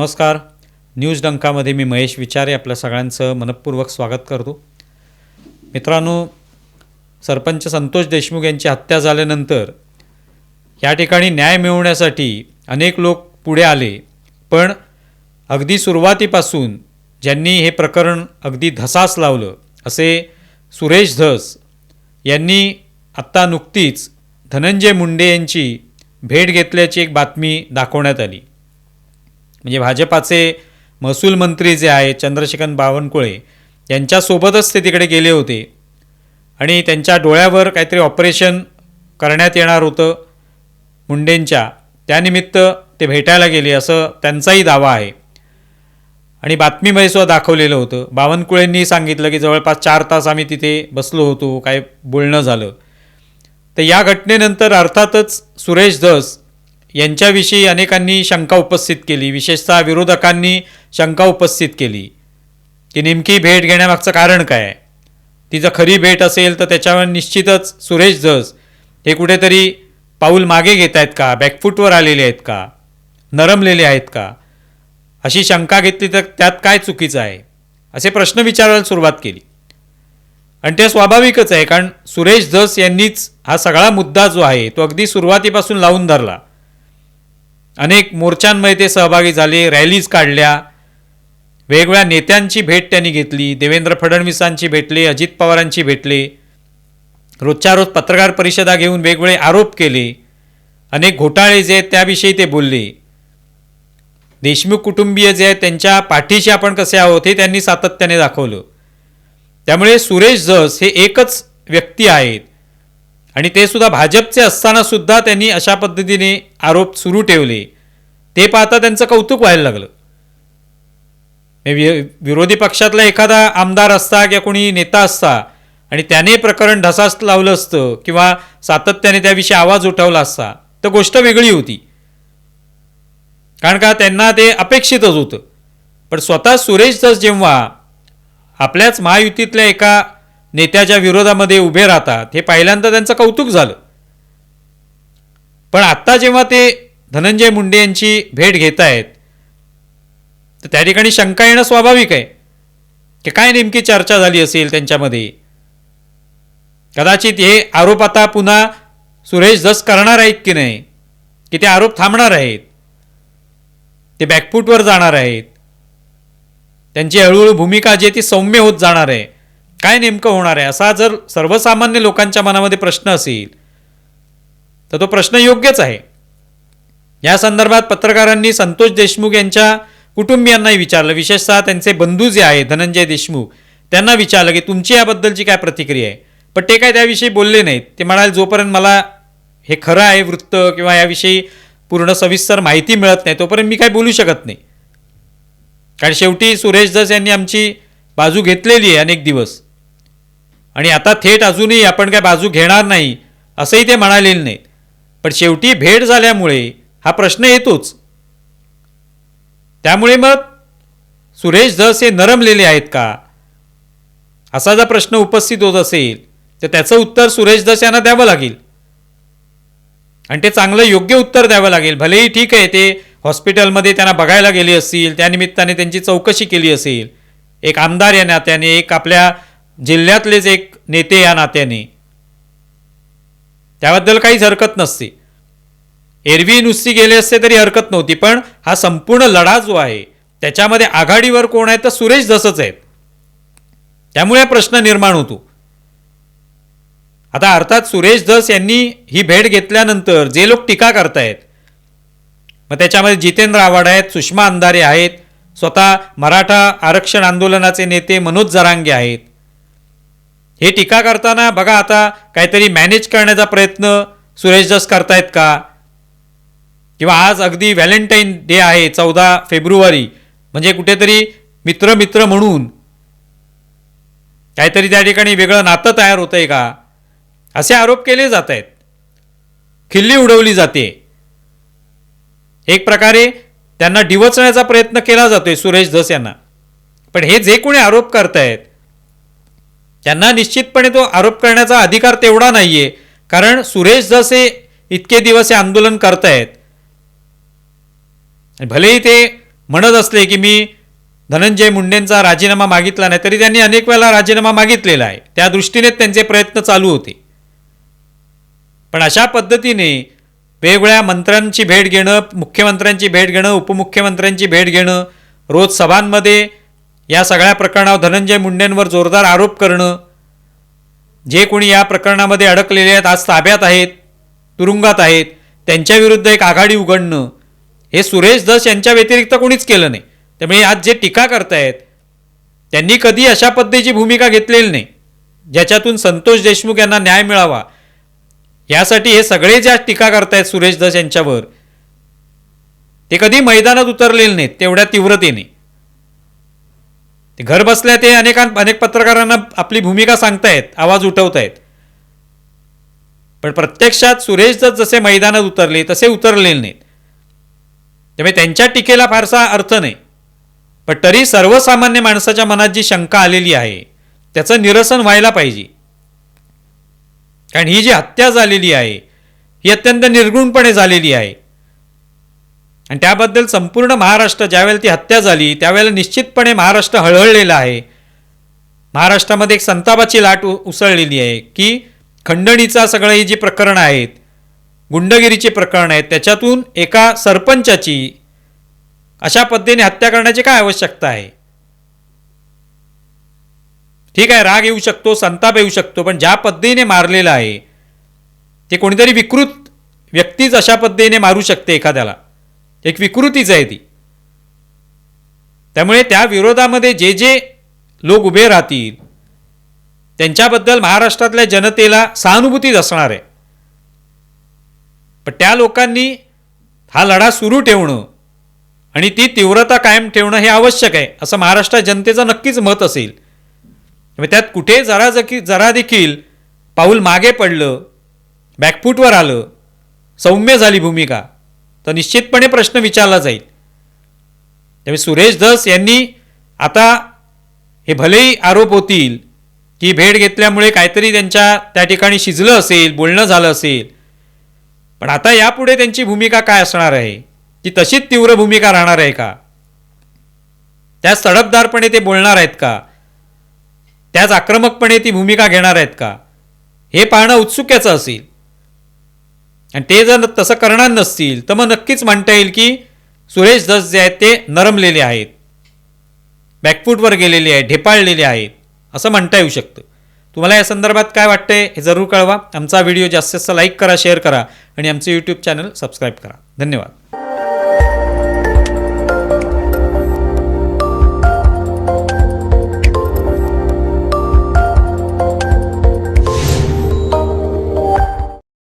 नमस्कार. न्यूज डंकामध्ये मी महेश विचारे आपल्या सगळ्यांचं मनपूर्वक स्वागत करतो. मित्रांनो सरपंच संतोष देशमुख यांची हत्या झाल्यानंतर या ठिकाणी न्याय मिळवण्यासाठी अनेक लोक पुढे आले. पण अगदी सुरुवातीपासून ज्यांनी हे प्रकरण अगदी धसास लावलं असे सुरेश धस यांनी आत्ता नुकतीच धनंजय मुंडे यांची भेट घेतल्याची एक बातमी दाखवण्यात आली. म्हणजे भाजपाचे महसूल मंत्री जे आहेत चंद्रशेखर बावनकुळे यांच्यासोबतच ते तिकडे गेले होते. आणि त्यांच्या डोळ्यावर काहीतरी ऑपरेशन करण्यात येणार होतं मुंडेंच्या. त्यानिमित्त ते भेटायला गेले असं त्यांचाही दावा आहे. आणि बातमीमध्ये सुद्धा दाखवलेलं होतं. बावनकुळेंनी सांगितलं की जवळपास चार तास आम्ही तिथे बसलो होतो काय बोलणं झालं. तर या घटनेनंतर अर्थातच सुरेश धस यांच्याविषयी अनेकांनी शंका उपस्थित केली. विशेषतः विरोधकांनी शंका उपस्थित केली. की नेमकी भेट घेण्यामागचं कारण काय? ती जर खरी भेट असेल तर त्याच्यावर निश्चितच सुरेश धस हे कुठेतरी पाऊल मागे घेत आहेत का? बॅकफूटवर आलेले आहेत का? नरमलेले आहेत का? अशी शंका घेतली तर त्यात काय चुकीचं आहे? असे प्रश्न विचारायला सुरुवात केली. आणि ते स्वाभाविकच आहे कारण सुरेश धस यांनीच हा सगळा मुद्दा जो आहे तो अगदी सुरुवातीपासून लावून धरला. अनेक मोर्चांमध्ये ते सहभागी झाले रॅलीज काढल्या. वेगवेगळ्या नेत्यांची भेट त्यांनी घेतली देवेंद्र फडणवीसांची भेटले अजित पवारांची भेटले. रोजच्या रोज पत्रकार परिषदा घेऊन वेगवेगळे आरोप केले. अनेक घोटाळे जे आहेत त्याविषयी ते बोलले. देशमुख कुटुंबीय जे आहेत त्यांच्या पाठीशी आपण कसे आहोत हे त्यांनी सातत्याने दाखवलं. त्यामुळे सुरेश जस हे एकच व्यक्ती आहेत. आणि ते सुद्धा भाजपचे असताना सुद्धा त्यांनी अशा पद्धतीने आरोप सुरू ठेवले. ते पाहता त्यांचं कौतुक व्हायला लागलं. हे वि- विरोधी पक्षातला एखादा आमदार असता किंवा कोणी नेता असता आणि त्याने प्रकरण ढसास लावलं असतं किंवा सातत्याने त्याविषयी आवाज उठवला असता तर गोष्ट वेगळी होती. कारण का त्यांना ते अपेक्षितच होतं. पण स्वतः सुरेश दस जेव्हा आपल्याच महायुतीतल्या एका नेत्याच्या विरोधामध्ये उभे राहतात हे पहिल्यांदा त्यांचं कौतुक झालं. पण आत्ता जेव्हा ते धनंजय मुंडे यांची भेट घेत आहेत तर त्या ठिकाणी शंका येणं स्वाभाविक आहे की काय नेमकी चर्चा झाली असेल त्यांच्यामध्ये. कदाचित हे आरोप आता पुन्हा सुरेश जस करणार आहेत की नाही की ते आरोप थांबणार आहेत ते बॅकफूटवर जाणार आहेत त्यांची हळूहळू भूमिका जी आहे ती सौम्य होत जाणार आहे. काय नेमकं होणार आहे? असा जर सर्वसामान्य लोकांच्या मनामध्ये प्रश्न असेल तर तो प्रश्न योग्यच आहे. या संदर्भात पत्रकारांनी संतोष देशमुख यांच्या कुटुंबियांनाही विचारलं. विशेषतः त्यांचे बंधू जे आहे धनंजय देशमुख त्यांना विचारलं की तुमची याबद्दलची काय प्रतिक्रिया आहे? पण ते काय त्याविषयी बोलले नाहीत. ते म्हणाले जोपर्यंत मला हे खरं आहे वृत्त किंवा याविषयी पूर्ण सविस्तर माहिती मिळत नाही तोपर्यंत मी काय बोलू शकत नाही. कारण शेवटी सुरेश दस यांनी आमची बाजू घेतलेली आहे अनेक दिवस. आणि आता थेट अजूनही आपण काय बाजू घेणार नाही असंही ते म्हणालेले नाहीत पण शेवटी भेट झाल्यामुळे हा प्रश्न येतोच. त्यामुळे मग सुरेश धस हे नरमलेले आहेत का? असा जर प्रश्न उपस्थित होत असेल तर त्याचं उत्तर सुरेश धस यांना द्यावं लागेल. आणि ते चांगलं योग्य उत्तर द्यावं लागेल. भलेही ठीक आहे ते हॉस्पिटलमध्ये त्यांना बघायला गेले असतील त्यानिमित्ताने त्यांची चौकशी केली असेल. एक आमदार या नात्याने एक आपल्या जिल्ह्यातलेच एक नेते या नात्याने. त्याबद्दल काहीच हरकत नसते. एरवी नुसती गेले असते तरी हरकत नव्हती पण हा संपूर्ण लढा जो आहे त्याच्यामध्ये आघाडीवर कोण आहे तर सुरेश दसच आहेत. त्यामुळे प्रश्न निर्माण होतो. आता अर्थात सुरेश दस यांनी ही भेट घेतल्यानंतर जे लोक टीका करतायत मग त्याच्यामध्ये जितेंद्र आव्हाड आहेत सुषमा अंधारे आहेत स्वतः मराठा आरक्षण आंदोलनाचे नेते मनोज जरांगे आहेत हे टीका करताना बघा आता काहीतरी मॅनेज करण्याचा प्रयत्न सुरेश दस करतायत का? किंवा आज अगदी व्हॅलेंटाईन डे आहे चौदा फेब्रुवारी. म्हणजे कुठेतरी मित्र मित्र म्हणून. काहीतरी त्या ठिकाणी वेगळं नातं तयार होतंय का? असे आरोप केले जात आहेत खिल्ली उडवली जाते. एक प्रकारे त्यांना डिवचण्याचा प्रयत्न केला जातोय सुरेश धस यांना. पण हे जे कोणी आरोप करतायत त्यांना निश्चितपणे तो आरोप करण्याचा अधिकार तेवढा नाहीये. कारण सुरेश जसे इतके दिवस हे आंदोलन करतायत भलेही ते म्हणत असले की मी धनंजय मुंडेंचा राजीनामा मागितला नाही तरी त्यांनी अनेक वेळा राजीनामा मागितलेला आहे. त्या दृष्टीनेच त्यांचे प्रयत्न चालू होते. पण अशा पद्धतीने वेगवेगळ्या मंत्र्यांची भेट घेणं मुख्यमंत्र्यांची भेट घेणं उपमुख्यमंत्र्यांची भेट घेणं रोज सभांमध्ये या सगळ्या प्रकरणावर धनंजय मुंडेंवर जोरदार आरोप करणं जे कोणी या प्रकरणामध्ये अडकलेले आहेत आज ताब्यात आहेत तुरुंगात आहेत त्यांच्याविरुद्ध एक आघाडी उघडणं हे सुरेश दस यांच्या व्यतिरिक्त कोणीच केलं नाही. त्यामुळे आज जे टीका करतायत त्यांनी कधी अशा पद्धतीची भूमिका घेतलेली नाही ज्याच्यातून संतोष देशमुख यांना न्याय मिळावा यासाठी हे सगळे ज्या टीका करतायत सुरेश दस यांच्यावर ते कधी मैदानात उतरलेले नाहीत तेवढ्या तीव्रतेने. घर बसल्या ते अनेकां अनेक पत्रकारांना आपली भूमिका सांगतायत आवाज उठवतायत. पण प्रत्यक्षात सुरेश दत्त जसे मैदानात उतरले तसे उतरलेले नाहीत. त्यामुळे त्यांच्या टीकेला फारसा अर्थ नाही. पण तरी सर्वसामान्य माणसाच्या मनात जी शंका आलेली आहे त्याचं निरसन व्हायला पाहिजे. कारण ही जी हत्या झालेली आहे ही अत्यंत निर्गुणपणे झालेली आहे. आणि त्याबद्दल संपूर्ण महाराष्ट्र ज्यावेळेला ती हत्या झाली त्यावेळेला निश्चितपणे महाराष्ट्र हळहळलेला आहे. महाराष्ट्रामध्ये एक संतापाची लाट उ- उसळलेली आहे की खंडणीचा सगळं ही जी प्रकरणं आहेत गुंडगिरीची प्रकरणं आहेत त्याच्यातून एका सरपंचाची अशा पद्धतीने हत्या करण्याची काय आवश्यकता आहे? ठीक आहे राग येऊ शकतो संताप येऊ शकतो पण ज्या पद्धतीने मारलेला आहे ते कोणीतरी विकृत व्यक्तीच अशा पद्धतीने मारू शकते एखाद्याला. एक विकृतीच आहे ती त्यामुळे त्या विरोधामध्ये जे जे लोक उभे राहतील त्यांच्याबद्दल महाराष्ट्रातल्या जनतेला सहानुभूतीच असणार आहे. पण त्या लोकांनी हा लढा सुरू ठेवणं आणि ती तीव्रता कायम ठेवणं हे आवश्यक आहे असं महाराष्ट्र जनतेचं नक्कीच मत असेल. त्यात कुठे जरा जकी जरा देखील पाऊल मागे पडलं बॅकफूटवर आलं सौम्य झाली भूमिका. तर निश्चितपणे प्रश्न विचारला जाईल. त्यामुळे सुरेश धस यांनी आता हे भलेही आरोप होतील की भेट घेतल्यामुळे काहीतरी त्यांच्या त्या ठिकाणी शिजलं असेल बोलणं झालं असेल. पण आता यापुढे त्यांची भूमिका काय असणार आहे? ती तशीच तीव्र भूमिका राहणार आहे का? त्याच सडपदारपणे ते बोलणार आहेत का? त्याच आक्रमकपणे ती भूमिका घेणार आहेत का? हे पाहणं उत्सुक्याचं असेल. आणि ते जर तसं करणार नसतील तर मग नक्कीच म्हणता येईल की सुरेश दस जे आहेत ते नरमलेले आहेत. बॅकफूटवर गेलेले आहेत ढेपाळलेले आहेत. असं म्हणता येऊ शकतं. तुम्हाला या संदर्भात काय वाटतंय हे जरूर कळवा. आमचा व्हिडिओ जास्तीत जास्त लाईक करा शेअर करा आणि आमचे यूट्यूब चॅनल सबस्क्राईब करा. धन्यवाद.